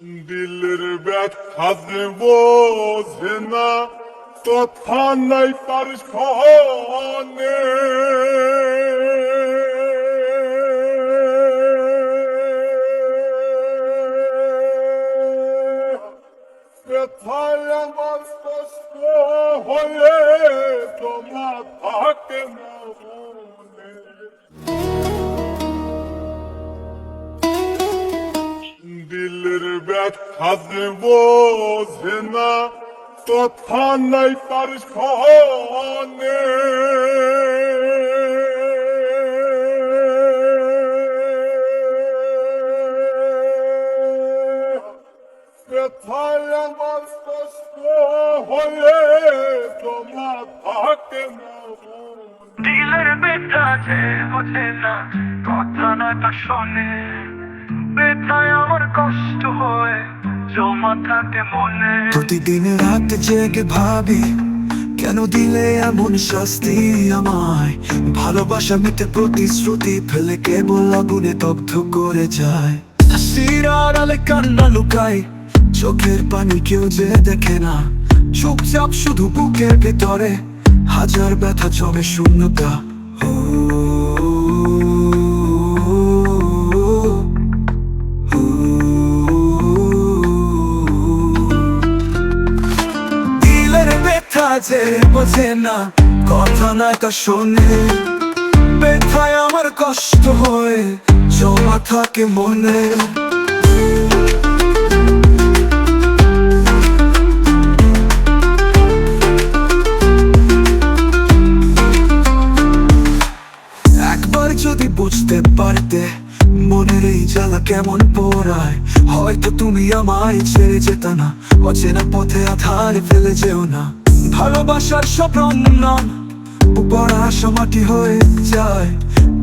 দিলের ব্যথা যে বোঝে না তথা নাই তার সহনে ব্যথায় আমার কষ্ট হয়ে তোমার থাকে না। ব্যথা যে বোঝে না তথা নাই তার সহনে ব্যথায় আমার কষ্ট হয়ে তোমার থাকে। দিলের ব্যথা যে বোঝে না, কথা না তা শোনে আমার কষ্ট হয়, জমা থাকে মনে। প্রতিদিন রাত জেগে ভাবি, কেন দিলে এমন শাস্তি আমায়? ভালোবাসা মিটে প্রতিশ্রুতি ফেলে কেবল আগুনে দগ্ধ করে যায়। হাসির আড়ালে কান্না লুকাই, চোখের পানি কেউ যে দেখে না। চুপচাপ শুধু বুকের ভেতরে হাজার ব্যথা জমে শূন্যতা। ও। ব্যথা যে বোঝে না, কথা তা শোনে। ব্যথায় আমার কষ্ট হয়, জমা থাকে মনে। একবার যদি বুঝতে পারতে, মনের এই জ্বালা কেমন পড়ায়? হয়তো তুমি আমায় ছেড়ে যেত না, অচেনা পথে আধারে ফেলে যেও না। ভালোবাসার স্বপ্ন নাম উপর আসা হয়ে যায়।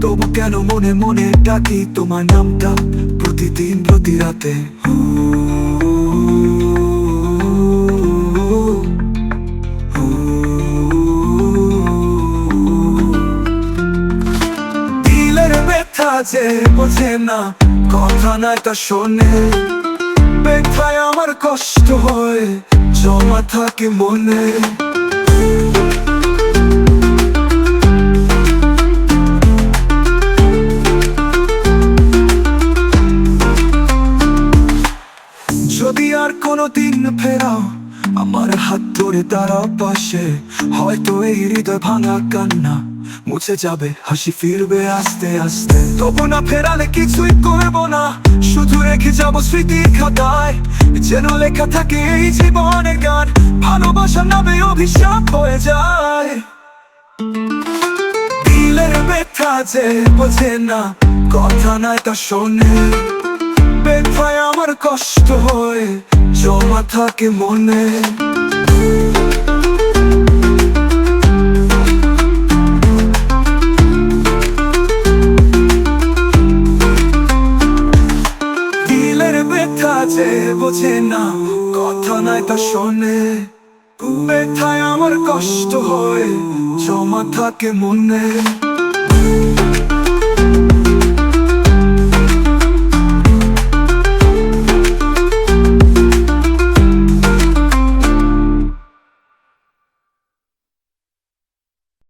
তবু কেন মনে মনে ডাকি তোমার নামটা প্রতিদিন, প্রতি রাতে? যে বোঝে না, কথা নাই তা শোনে। ব্যথায় আমার কষ্ট হয়। জমা থাকে মনে। যদি আর কোনোদিন ফেরাও, আমার হাত ধরে তারা পাশে। হয়তো এই হৃদয় ভাঙা কান্না। মুছে যাবে, হাসি ফিরবে আস্তে আস্তে। তবু না ফেরালে কিছুই করব না, শুধু রেখে যাব স্মৃতি খাতায়। যেন লেখা থাকে এই জীবনের গান, ভালোবাসার নামে অভিশাপ হয়ে যায়। দিলের ব্যথা যে বোঝে না, কথা নাই তা শোনে। ব্যথায় আমার কষ্ট হয়, জমা থাকে মনে। বোঝে না কথা নাই তা শোনে। ব্যথায় আমার কষ্ট হয় জমা থাকে মনে।